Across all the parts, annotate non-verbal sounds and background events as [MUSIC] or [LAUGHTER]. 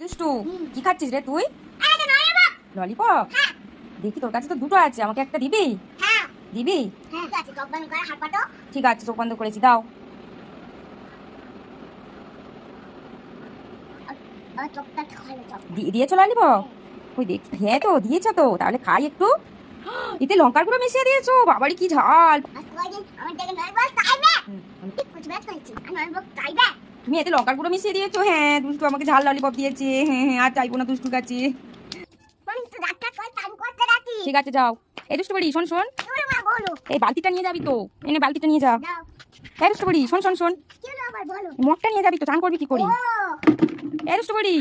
দুষ্টু কি খাচ্ছিস রে তুই? ললিপপ দেখি তোর কাছে তো দুটো আছে আমাকে একটা দিবি? দিবি? ঠিক আছে চোখ বন্ধ করেছি দাও। দিয়েছ ললিপপ ওই দেখ হ্যাঁ তো দিয়েছ তো তাহলে খাই একটু। এতে লঙ্কার গুঁড়ো মিশিয়ে দিয়েছ বাবারই কি ঝাল। তুমি এতে লঙ্কার গুঁড়ো মিশিয়ে দিয়েছ? হ্যাঁ দুষ্টু আমাকে ঝাল ললিপপ দিয়েছে। হ্যাঁ হ্যাঁ আর চাইব না দুষ্টুর কাছে। ঠিক আছে, যাও। এই দুষ্টু বাড়ি, শোন শোন। এই বালতিটা নিয়ে যাবি তো। এনে বালতিটা নিয়ে যাও এই দুষ্টু বাড়ি, শোন শোন শোন। মগটা নিয়ে যাবি তো, চান করবি কি করি? এই দুষ্টু বাড়ি,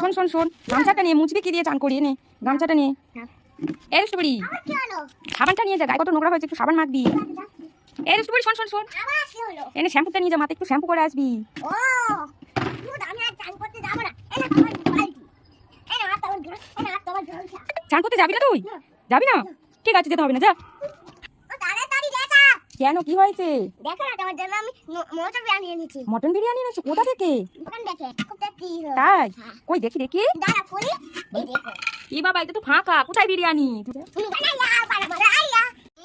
শোন শোন শোন। গামছাটা নিয়ে মুছবি কি দিয়ে? চান করি এনে গামছাটা নিয়ে। এই দুষ্টু বাড়ি, সাবানটা নিয়ে যা, গায়ে কত নোংরা হয়েছে, একটু সাবান মাখবি। এই বাড়ি শোন শোন শোন। এনে শ্যাম্পুটা নিয়ে যা মাথা একটু শ্যাম্পু করে আসবি। চান করতে যাবি না। তুই? যাবি না? ঠিক আছে যেতে হবে না যা। কেন কি হয়েছে? দেখো না তোমার জন্য আমি মোটর বিরিয়ানি এনেছি মটন বিরিয়ানি এনেছো? কোথা থেকে? তাই? কই দেখি দেখি। দাঁড়া করি এই দেখো। ই বাবা এটা তো ফাঁকা। কোথায় বিরিয়ানি?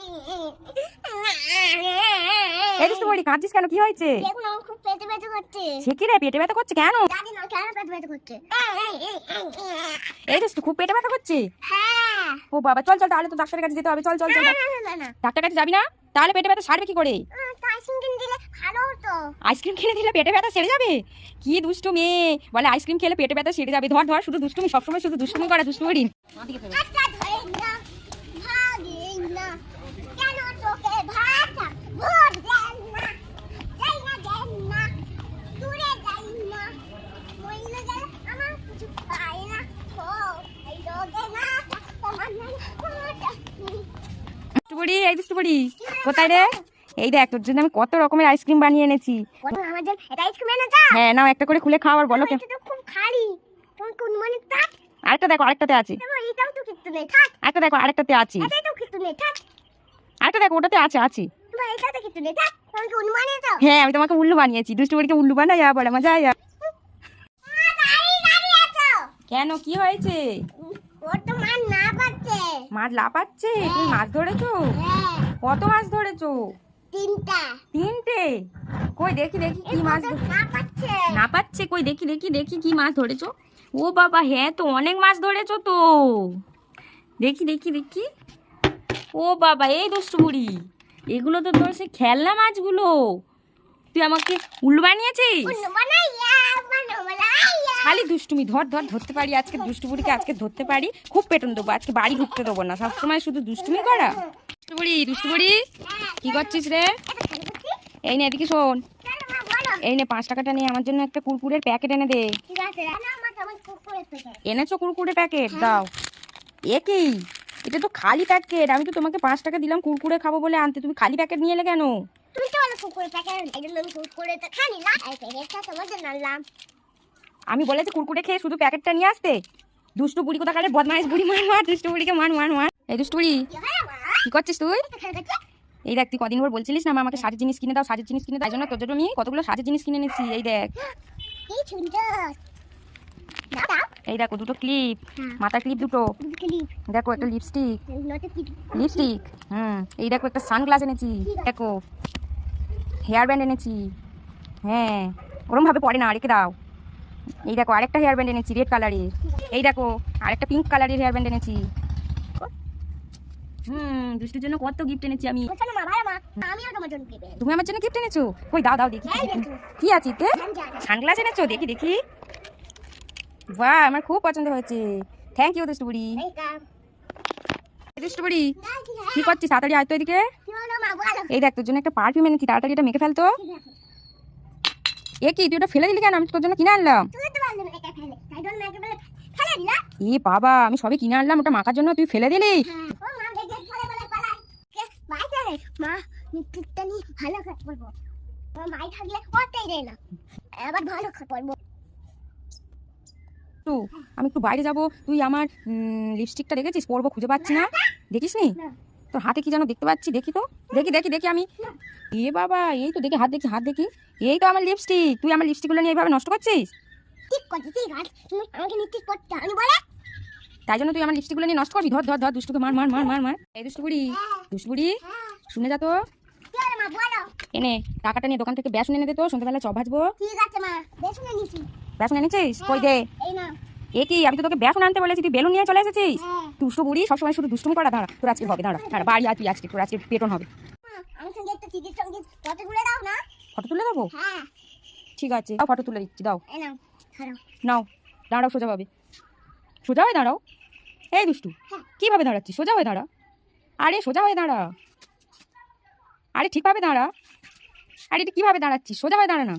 [LAUGHS] বড়ি কাঁদছিস কেন? কি হয়েছে? দেখুন আমার খুব পেটে পেটে করছে। সে কি রে পেটে ব্যথা করছে কেন? জানি না কেন পেটে পেটে করছে। এই দুষ্টু খুব পেটে ব্যথা করছে? হ্যাঁ। ও বাবা চল চল তাহলে তো ডাক্তারের কাছে যেতে হবে চল চল চল। ডাক্তারের কাছে যাবি না? তাহলে পেটে ব্যথা সারবে কি করে? আইসক্রিম খেলে দিলে পেটে ব্যথা সেরে যাবে? কি দুষ্টু মেয়ে। বলে আইসক্রিম খেলে পেটে ব্যথা সেরে যাবে। ধর ধর শুধু দুষ্টুমি সবসময় শুধু দুষ্টুমি করে দুষ্টু বড়ি হাতটা ধরে না ভাগে না কেন তোকে ভাষা ভোট দেন না যাই না দেন না দূরে যাই না মইলে গেলে আমার কিছু পাই না ও এই রোগে না তোমার না দুষ্টু এই দুষ্টু বড়ি কোথায় রে? এই দেখ তোর জন্য আমি কত রকমের আইসক্রিম বানিয়ে এনেছি। যা। হ্যাঁ নাও একটা করে খুলে খাও আর বলো মনে আরেকটা দেখো আরেকটাতে আছে। আরেকটা দেখো আরেকটাতে আছে। আরেকটা দেখো ওটাতে আছে আছে। হ্যাঁ আমি তোমাকে উল্লু বানিয়েছি। দুষ্টু বড়িকে উল্লু বানাই যা বলে মজা দাঁড়িয়ে আছো। কেন কি হয়েছে? ওর তো মান মাছ লাপাচ্ছে তুমি মাছ ধরেছো? হ্যাঁ। কত মাছ ধরেছো? তিনটা। তিনটে? কই দেখি দেখি কি মাছ না পাচ্ছে কই দেখি দেখি দেখি কি মাছ ধরেছো? ও বাবা হ্যাঁ তো অনেক মাছ ধরেছো তো। দেখি দেখি দেখি। ও বাবা এই দুষ্টু বুড়ি এগুলো তো তোর সে খেলনা মাছগুলো। তুই আমাকে উল বানিয়েছিস? খালি দুষ্টুমি, ধর ধর, ধরতে পারি, আজকে দুষ্টু বুড়িকে আজকে ধরতে পারি, খুব পেটন দেবো, আজকে বাড়ি ঢুকতে দেবো না, সবসময় শুধু দুষ্টুমি করা। কি করছিস রে? এই নে এদিকে শোন। এই নে পাঁচ টাকাটা নিয়ে আমার জন্য একটা কুরকুরের প্যাকেট এনে দে। এনেছো কুরকুরে প্যাকেট? দাও। এ কি? এটা তো খালি প্যাকেট, আমি তো তোমাকে পাঁচ টাকা দিলাম, কুরকুরে খাব বলে আনতে, তুমি খালি প্যাকেট নিয়ে এলে কেন? তুমি তো থেকে এই জন্য তো খানি না তোমার জন্য আনলাম। আমি বলেছি কুরকুরে খেয়ে শুধু প্যাকেটটা নিয়ে আসতে। দুষ্টু বুড়ি কোথাকারে বদমাইশ বুড়ি মার মার দুষ্টু বুড়িকে মার মার মার। এই দুষ্টু বুড়ি কি করছিস তুই? এই দেখ তুই কদিন পর বলছিলিস না আমাকে সাজের জিনিস কিনে দাও সাজের জিনিস কিনে দাও? তাই জন্য তোর জন্য আমি কতগুলো সাজের জিনিস কিনে এনেছি এই দেখ। এই দেখো দুটো ক্লিপ হ্যাঁ। মাথার ক্লিপ দুটো। দেখো একটা লিপস্টিক। লিপস্টিক? হুম এই দেখো একটা সানগ্লাস এনেছি। দেখো? হেয়ার ব্যান্ড এনেছি। হ্যাঁ ওরম ভাবে পড়ে না রেখে দাও। এই দেখো আরেকটা হেয়ার ব্যান্ড এনেছি রেড কালারের এই দেখো আরেকটা পিঙ্ক কালারের হেয়ার ব্যান্ড এনেছি। হুম দুষ্টুর জন্য কত গিফট এনেছি আমি। তুমি আমার জন্য গিফট এনেছো? কই দাও দাও দেখি কি আছে সানগ্লাস এনেছো? দেখি দেখি। বাহ আমার খুব পছন্দ হয়েছে। থ্যাংক ইউ দুষ্টু বুড়ি দুষ্টু বুড়ি কি কি করছিস? তাড়াতাড়ি আয় তো এদিকে। এই দেখ তোর জন্য একটা পারফিউম এনেছি। তাড়াতাড়ি এটা মেখে ফেলতো এ কি তুই ওটা ফেলে দিলি কেন? আমি তোর জন্য কিনে আনলাম। এ বাবা আমি সবই কিনে আনলাম ওটা মাখার জন্য তুই ফেলে দিলি? হ্যাঁ মা ভালো কাজ করব থাকলে দেয় না আবার ভালো করব তো আমি একটু বাইরে যাব। তুই আমার লিপস্টিকটা দেখেছিস? পরবো খুঁজে পাচ্ছি না। দেখিস না। তোর হাতে কি যেন দেখতে পাচ্ছি? দেখি তো। দেখি দেখি দেখি আমি। এ বাবা এই তো দেখি হাত দেখি হাত দেখি। এই তো আমার লিপস্টিক তুই আমার লিপস্টিকগুলো নিয়ে এইভাবে নষ্ট করছিস? তাই জন্য তুই আমার লিপস্টিকগুলো নিয়ে নষ্ট করবি? ধর ধর ধর দুষ্টুকে মার মার মার মার মার। এই দুষ্টু বুড়ি হ্যাঁ দুষ্টু বুড়ি হ্যাঁ শুনে যা তো এনে টাকাটা নিয়ে দোকান থেকে বেসন এনে দে তো সন্ধ্যাবেলা চপ ভাজবো। ঠিক আছে মা বেসনে নিছি বেসন এনেছিস? কই দে? এই না এ কি আমি তো তোকে বেসন আনতে বলেছি তুই বেলুন নিয়ে চলে এসেছিস? হ্যাঁ। দুষ্টু বুড়ি সবসময় শুধু দুষ্টুমি করা দাঁড়া তোর আজকে হবে দাঁড়া দাঁড়া বাড়ি আর তুই আজকে তোর আজকে পেটন হবে। ফটো তুলে দেবো? হ্যাঁ। ঠিক আছে দাও ফটো তুলে দিচ্ছি দাও। নাও দাঁড়াও সোজা ভাবে। সোজা হয়ে দাঁড়াও। এই দুষ্টু হ্যাঁ। কীভাবে দাঁড়াচ্ছিস? সোজা হয়ে দাঁড়া। আরে সোজা হয়ে দাঁড়া। আরে ঠিকভাবে দাঁড়া। আরে এটা কীভাবে দাঁড়াচ্ছিস? সোজা হয়ে দাঁড়া না।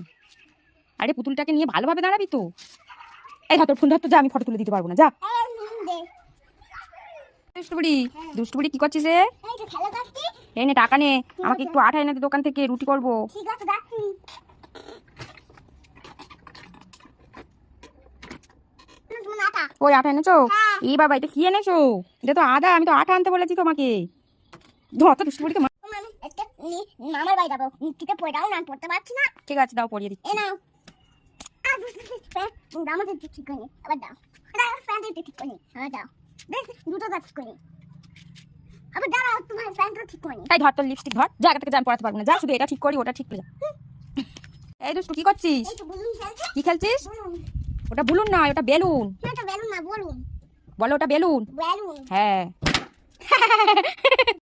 আরে পুতুলটাকে নিয়ে ভালোভাবে দাঁড়াবি তো। এই হাতের ফোন ধর তো যা আমি ফটো তুলে দিতে পারব না যা। কি করছিস এই নে টাকা নে। আমাকে একটু এনে দোকান থেকে রুটি করব। ওই এনেছো? হ্যাঁ। এই বাবা এটা কি এনেছো? এটা তো আদা আমি তো আঠা আনতে বলেছি তোমাকে। ধর তো নি- মামার বাড়ি যাব। পড়ে দাও না পড়তে পারছি না। ঠিক আছে দাও পরিয়ে দিচ্ছি। নাও। প্যান্ট আমাদের ঠিক করি আবার দাও প্যান্টের ঠিক করি আবার দাও বেশ দুটো দাও ঠিক করি আবার দাঁড়াও তোমার প্যান্টটা ঠিক করি তাই ধর তোর লিপস্টিক ধর জায়গা থেকে আমি পড়াতে পারব না যা শুধু এটা ঠিক করি ওটা ঠিক করে এই দুষ্টু কি করছিস কি খেলছিস ওটা বুলুন নয় ওটা বেলুন না বেলুন না বলুন বলো ওটা বেলুন বেলুন হ্যাঁ